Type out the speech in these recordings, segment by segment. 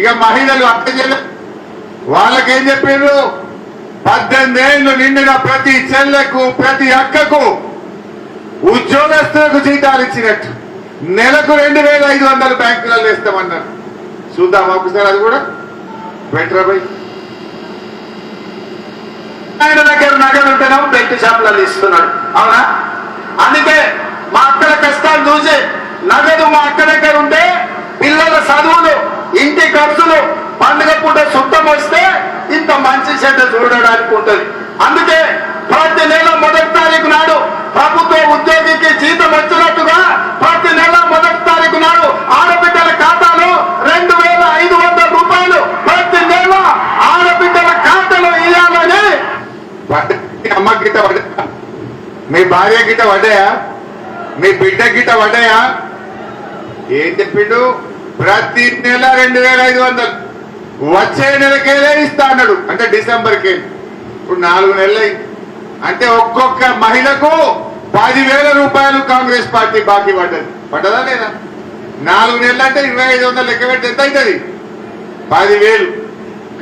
ఇక మహిళలు అర్థం చెల్లె వాళ్ళకేం చెప్పారు పద్దెనిమిది ఏళ్ళు నిండిన ప్రతి చెల్లెకు ప్రతి అక్కకు ఉద్యోగస్తులకు జీతాలు ఇచ్చినట్టు. నెలకు రెండు వేల ఐదు వందలు బ్యాంకులలో వేస్తామన్నారు. చూద్దాం ఒకసారి అది కూడా. బెటర్ బై ఆయన దగ్గర నగలు ఉంటేనేమో బెల్ట్ షాపులలో ఇస్తున్నాడు. అవునా? అందుకే మా అక్కల కష్టాలు చూసి నగదు మా అక్క దగ్గర ఉంటే పిల్లల చదువులు ఇంటి ఖర్చులు పండుగ పూట సుట్టం వస్తే ఇంత మంచి చెడ్డ చూడడానికి ఉంటుంది. అందుకే ప్రతి నెల మొదటి తారీఖు నాడు ప్రభుత్వ ఉద్యోగికి జీతం వచ్చినట్టుగా ప్రతి నెల మొదటి తారీఖు నాడు ఆడబిడ్డల ఖాతాలో రెండు వేల ఐదు వందల రూపాయలు ప్రతి నెల ఆడబిడ్డల ఖాతాలో ఇవ్వాలని మీ అమ్మ గిట్ట పడ్డా? మీ భార్య గిట్ట పడ్డాయా? మీ బిడ్డ గిట్ట పడ్డాయా? ఏం చెప్పిండు? ప్రతి నెల రెండు వేల ఐదు వందలు వచ్చే నెలకేలే ఇస్తా అన్నాడు. అంటే డిసెంబర్కే. ఇప్పుడు నాలుగు నెలలు అంటే ఒక్కొక్క మహిళకు పదివేల రూపాయలు కాంగ్రెస్ పార్టీ బాకీ పడ్డది. పడ్డదా లేదా? నాలుగు నెలలు అంటే ఇరవై ఐదు వందలు లెక్క పెట్టి ఎంత అవుతుంది పదివేలు.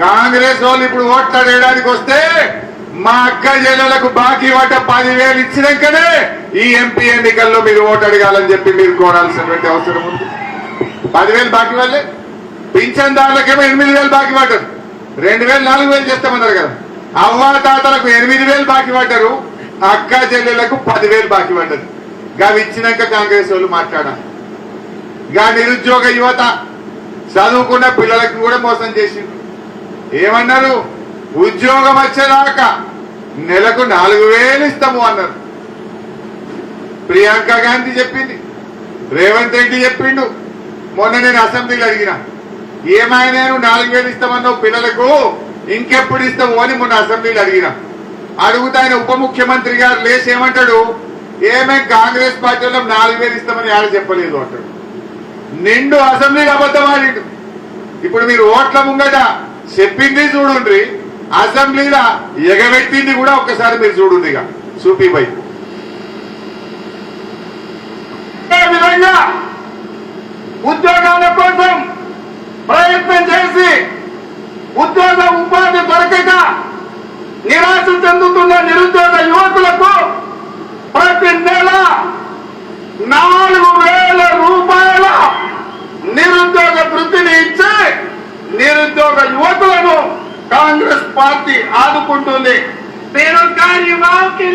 కాంగ్రెస్ వాళ్ళు ఇప్పుడు ఓట్లాడేయడానికి వస్తే మా అక్క చెల్లెలకు బాకీ వాట పదివేలు ఇచ్చినాకనే ఈ ఎంపీ ఎన్నికల్లో మీరు ఓటు అడగాలని చెప్పి మీరు కోరాల్సినటువంటి అవసరం ఉంది. పదివేలు బాకీ వాళ్ళే. పింఛన్దారులకేమో ఎనిమిది వేలు బాకీ పడ్డారు. రెండు వేలు నాలుగు వేలు చేస్తామన్నారు కదా. అవ్వ తాతలకు ఎనిమిది వేలు బాకీ పడ్డారు. అక్క చెల్లెలకు పదివేలు బాకీ పడ్డది అవి ఇచ్చినాక కాంగ్రెస్ వాళ్ళు మాట్లాడాలి. గా నిరుద్యోగ యువత చదువుకున్న పిల్లలకు కూడా మోసం చేసిండు ఏమన్నారు? ఉద్యోగం వచ్చేదాకా నెలకు నాలుగు వేలు ఇస్తాము అన్నారు. ప్రియాంక గాంధీ చెప్పింది. రేవంత్ రెడ్డి చెప్పిండు. మొన్న నేను అసెంబ్లీలో అడిగిన ఏమైనా నాలుగు వేలు ఇస్తామన్నావు పిల్లలకు? ఇంకెప్పుడు ఇస్తాము అని మొన్న అసెంబ్లీలో అడిగిన. అడుగుతా ఆయన ఉప ముఖ్యమంత్రి గారు లేచి ఏమంటాడు? ఏమే కాంగ్రెస్ పార్టీ వాళ్ళం నాలుగు వేలు ఇస్తామని ఆడ చెప్పలేదు అంటాడు. నిండు అసెంబ్లీలో అబద్ధం ఆడిండు. ఇప్పుడు మీరు ఓట్ల ముంగట చెప్పింది చూడుండ్రి అసెంబ్లీలో ఎగబెట్టింది కూడా ఒక్కసారి మీరు చూడండి ఇక. చూపిపోయి విధంగా? ఉద్యోగాల కోసం ప్రయత్నం చేసి ఉద్యోగ ఉపాధి దొరకక నిరాశ చెందుతున్న నిరుద్యోగ యువకులకు ప్రతి నెల నాలుగు వేల రూపాయల నిరుద్యోగ వృత్తిని ఇచ్చి నిరుద్యోగ యువకులను కాంగ్రెస్ పార్టీ ఆదుకుంటుంది. బేరోజగార్ యువకు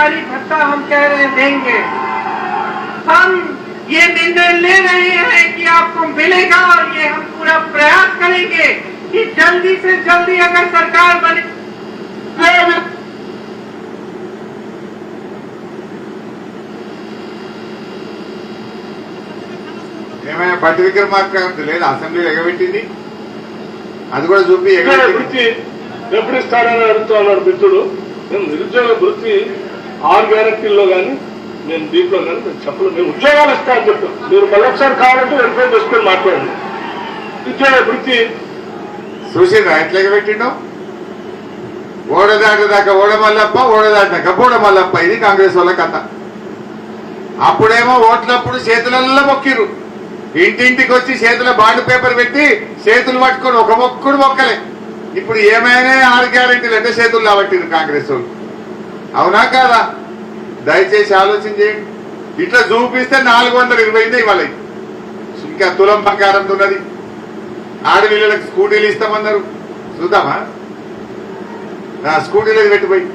बेरोजगारी भत्ता हम कह रहे हैं देंगे हम ये निर्णय ले रहे हैं कि आपको मिलेगा और ये हम पूरा प्रयास करेंगे कि जल्दी से जल्दी अगर सरकार बने ఏమైనా బట్టి విక్రమార్క లేదు అసెంబ్లీలో ఎగబెట్టింది అది కూడా చూపి నిరుద్యోగ ఎగబెట్టింది వృత్తి ఎప్పుడు ఇస్తారని అడుగుతా ఉన్నాడు మిత్రుడు మేము నిరుద్యోగ వృత్తి ఆరు గ్యారంటీల్లో కానీ నేను దీంట్లో కానీ నేను చెప్పలేదు నేను ఉద్యోగాలు ఇస్తామని చెప్పాం. మీరు మళ్ళొకసారి కావాలంటే వెరిఫై చేసుకొని మాట్లాడండి. ఉద్యోగ వృత్తి. చూసిండ్రా ఎట్లా పెట్టిండు ఓడదాటి దాకా ఓడమల్లప్ప ఓడదాటినాక బోడమల్లప్ప. ఇది కాంగ్రెస్ వాళ్ళ కథ. అప్పుడేమో ఓట్లప్పుడు చేతులల్లో మొక్కిరు ఇంటింటికి వచ్చి చేతుల బాండ్ పేపర్ పెట్టి చేతులు పట్టుకొని ఒక మొక్కుడు మొక్కలే. ఇప్పుడు ఏమైనా ఆరు గ్యారెంటీలు అంటే చేతులు కాబట్టి కాంగ్రెస్ వాళ్ళు. అవునా కాదా? దయచేసి ఆలోచన చేయండి. ఇట్లా చూపిస్తే నాలుగు వందల ఇరవై ఇవాళ ఇంకా తులం బంగారం ఉన్నది. ఆడపిల్లలకు స్కూటీలు ఇస్తామన్నారు. చూద్దామా? నా స్కూటీలు పెట్టిపోయి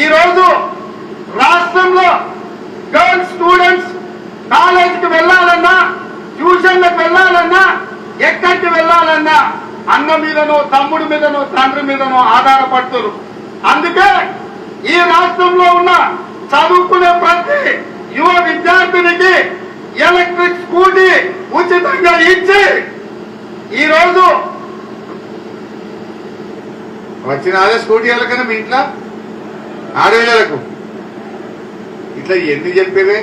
ఈ రోజు రాష్ట్రంలో గర్ల్స్ స్టూడెంట్స్ కాలేజీకి వెళ్ళాలన్నా ట్యూషన్లకు వెళ్ళాలన్నా ఎక్కడికి వెళ్ళాలన్నా అన్న మీదనో తమ్ముడి మీదనో తండ్రి మీదనో ఆధారపడుతున్నారు అందుకే ఈ రాష్ట్రంలో ఉన్న చదువుకునే ప్రతి యువ విద్యార్థినికి ఎలక్ట్రిక్ స్కూటీ ఉచితంగా ఇచ్చి ఈ రోజు వచ్చిన అదే స్కూటీ వాళ్ళకన్నా మీ ఇంట్లో? ఆడపిల్లలకు ఇట్లా ఎన్ని చెప్పేదే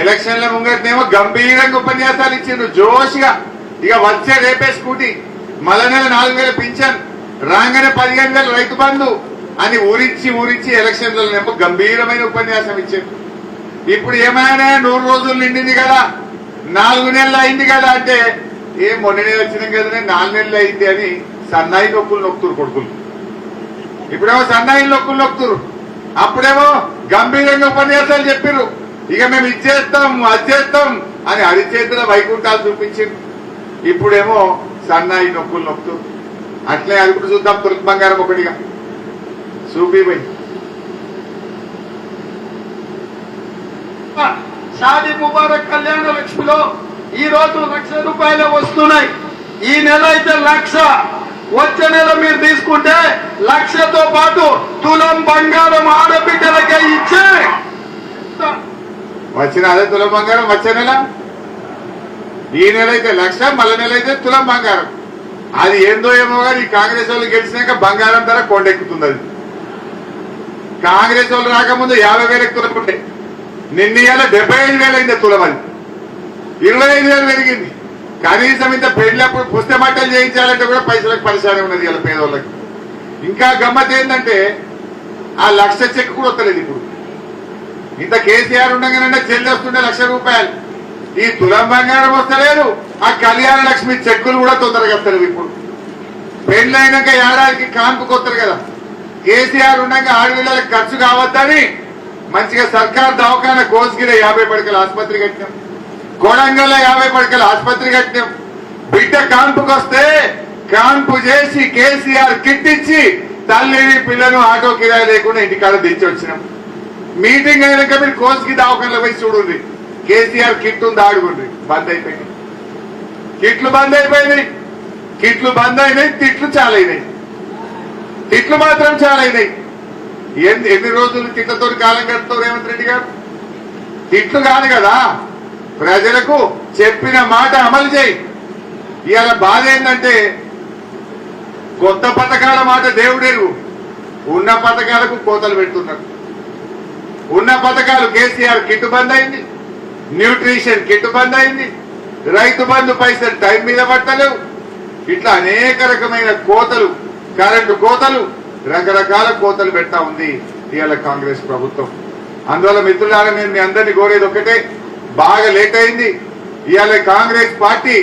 ఎలక్షన్ల ముంగటనేమో గంభీరంగా ఉపన్యాసాలు ఇచ్చిండ్రు జోష్గా. ఇక వచ్చే రేపే స్కూటీ. మళ్ళా నెల నాలుగు వేల పింఛన్. రాగానే పదిహేను వేల రైతు బంధు అని ఊరించి ఊరించి ఎలక్షన్లనేమో గంభీరమైన ఉపన్యాసం ఇచ్చారు ఇప్పుడు ఏమైనా నూరు రోజులు నిండింది కదా? నాలుగు నెలలు అయింది కదా అంటే ఏ మొన్ననే వచ్చినాం కదనే నాలుగు నెలలు అయింది అని సన్నాయి నొక్కులు నొక్కుతురు కొడుకులు. ఇప్పుడేమో సన్నాయి నొక్కులు నొక్కుతురు. అప్పుడేమో గంభీరంగా ఉపన్యాసాలు చెప్పిర్రు ఇక మేము ఇచ్చేస్తాం అది చేస్తాం అని అరిచేతుల వైకుంఠాలు చూపించింది. ఇప్పుడేమో సన్నాయి నొక్కులు నొక్కుతురు అట్లే అది కూడా చూద్దాం తులసి బంగారం ఒకటిగా. చూపి పోయి. షాదీ ముబారక్ కళ్యాణ లక్ష్మిలో ఈ రోజు లక్ష రూపాయలు వస్తున్నాయి. ఈ నెల అయితే లక్ష. వచ్చే నెల మీరు తీసుకుంటే లక్షతో పాటు తులం బంగారం ఆడబిడ్డలకే ఇచ్చే. వచ్చిన అదే తులం బంగారం వచ్చే నెల? ఈ నెల అయితే లక్ష మళ్ళీ నెల అయితే తులం బంగారం. అది ఏందో ఏమో కానీ ఈ కాంగ్రెస్ వాళ్ళు గెలిచినాక బంగారం ధర కొండెక్కుతుంది అది. కాంగ్రెస్ వాళ్ళు రాకముందు యాభై వేలకు తులం ఉండే. నిన్న ఇవాళ డెబ్బై ఐదు వేలు అయింది తులం అది. ఇరవై ఐదు వేలు పెరిగింది. కనీసం ఇంత పెళ్ళప్పుడు పుస్తక బట్టలు చేయించాలంటే కూడా పైసలకు పరిశానే ఉన్నది ఇలా పేదోళ్ళకి. ఇంకా గమ్మత్ ఏంటంటే ఆ లక్ష చెక్ కూడా వస్తలేదు ఇప్పుడు. ఇంత కేసీఆర్ ఉండగానే చెల్లి వస్తుండే లక్ష రూపాయలు. ఈ తులం బంగారం వస్తలేదు ఆ కళ్యాణ లక్ష్మి చెక్కులు కూడా తొందరగా వస్తారు ఇప్పుడు. పెళ్ళైనాక ఏడాదికి కాన్పుకి వస్తారు కదా. కేసీఆర్ ఉండగా ఆడపిల్లలకు ఖర్చు కావద్దని మంచిగా సర్కార్ దవాఖాన కోసుగిరి యాభై పడకల ఆసుపత్రి కట్టినాం. కొడంగల్ యాభై పడకల ఆసుపత్రి కట్టినాం. బిడ్డ కాన్పుకి వస్తే కాన్పు చేసి కేసీఆర్ కిట్ ఇచ్చి తల్లిని పిల్లను ఆటో కిరాయి లేకుండా ఇంటికాడ దించి వచ్చినాం మీటింగ్ అయినాక మీరు కోసుకి దవాఖానలో పోయి చూడండి కేసీఆర్ కిట్ ఉంది ఆడుకుండ్రి బంద్ అయిపోయింది. కిట్లు బంద్ అయిపోయినాయి. కిట్లు బంద్ అయినాయి తిట్లు చాలా అయినాయి తిట్లు మాత్రం చాలా అయినాయి ఎన్ని ఎన్ని రోజులు తిట్లతో కాలం గడుపుతారు రేవంత్ రెడ్డి గారు? తిట్లు కాదు కదా. ప్రజలకు చెప్పిన మాట అమలు చేయి. ఇవాళ బాధ ఏంటంటే కొత్త పథకాల మాట దేవుడేరు ఉన్న పథకాలకు కోతలు పెడుతున్నారు. ఉన్న పథకాలు కేసీఆర్ కిట్టు బంద్ అయింది. న్యూట్రిషన్ కిట్ బంద్ అయింది. రైతు బంధు పైసలు టైం మీద పట్టలేవు. ఇట్లా అనేక రకమైన కోతలు కరెంటు కోతలు రకరకాల కోతలు పెడతా ఉంది ఇవాళ కాంగ్రెస్ ప్రభుత్వం. అందువల్ల మిత్రులారా నేను మీ అందరినీ కోరేది ఒకటే బాగా లేట్ అయింది. ఇవాళ కాంగ్రెస్ పార్టీ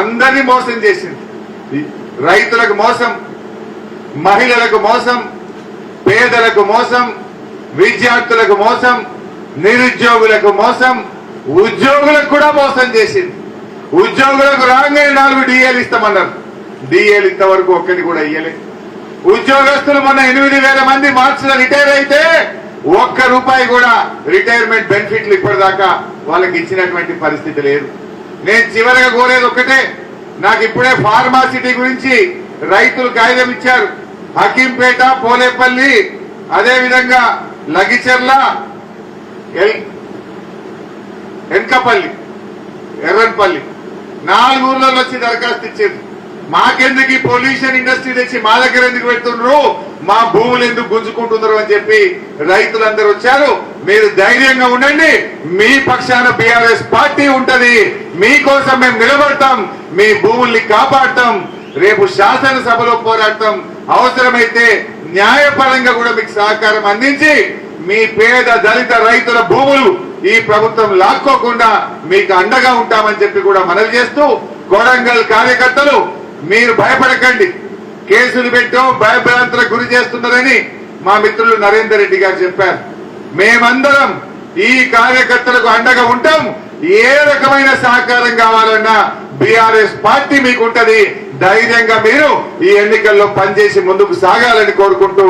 అందరినీ మోసం చేసింది. రైతులకు మోసం మహిళలకు మోసం పేదలకు మోసం విద్యార్థులకు మోసం నిరుద్యోగులకు మోసం ఉద్యోగులకు కూడా మోసం చేసింది. ఉద్యోగులకు రాగానే నాలుగు డిఏలు ఇస్తామన్నారు. డిఏలు ఇంతవరకు ఒక్కటి కూడా ఇయ్యలే. ఉద్యోగస్తులు మొన్న ఎనిమిది వేల మంది మార్చిలో రిటైర్ అయితే ఒక్క రూపాయి కూడా రిటైర్మెంట్ బెనిఫిట్లు ఇప్పటిదాకా వాళ్ళకి ఇచ్చినటువంటి పరిస్థితి లేదు. నేను చివరిగా కోరేది ఒక్కటే నాకు ఇప్పుడే ఫార్మాసిటీ గురించి రైతులు కాగితం ఇచ్చారు. హకీంపేట పోలేపల్లి అదేవిధంగా లగిచెర్ల ఎల్ వెనకపల్లి ఎర్రన్పల్లి. నాలుగు ఊర్లలో వచ్చి దరఖాస్తు ఇచ్చేది. మాకెందుకు ఈ పొల్యూషన్ ఇండస్ట్రీ తెచ్చి మా దగ్గర ఎందుకు పెడుతున్నారు మా భూములు ఎందుకు గుంజుకుంటున్నారు అని చెప్పి రైతులందరూ వచ్చారు. మీరు ధైర్యంగా ఉండండి. మీ పక్షాన బీఆర్ఎస్ పార్టీ ఉంటది. మీకోసం మేము నిలబడతాం. మీ భూముల్ని కాపాడతాం. రేపు శాసనసభలో పోరాడతాం. అవసరమైతే న్యాయపరంగా కూడా మీకు సహకారం అందించి మీ పేద దళిత రైతుల భూములు ఈ ప్రభుత్వం లాక్కోకుండా మీకు అండగా ఉంటామని చెప్పి కూడా మనవి చేస్తూ కొడంగల్ కార్యకర్తలు మీరు భయపడకండి. కేసులు పెట్టో భయభ్రాంతులకు గురి చేస్తున్నారని మా మిత్రులు నరేందర్ రెడ్డి గారు చెప్పారు. మేమందరం ఈ కార్యకర్తలకు అండగా ఉంటాం. ఏ రకమైన సహకారం కావాలన్నా బీఆర్ఎస్ పార్టీ మీకు ఉంటది ధైర్యంగా మీరు ఈ ఎన్నికల్లో పనిచేసి ముందుకు సాగాలని కోరుకుంటూ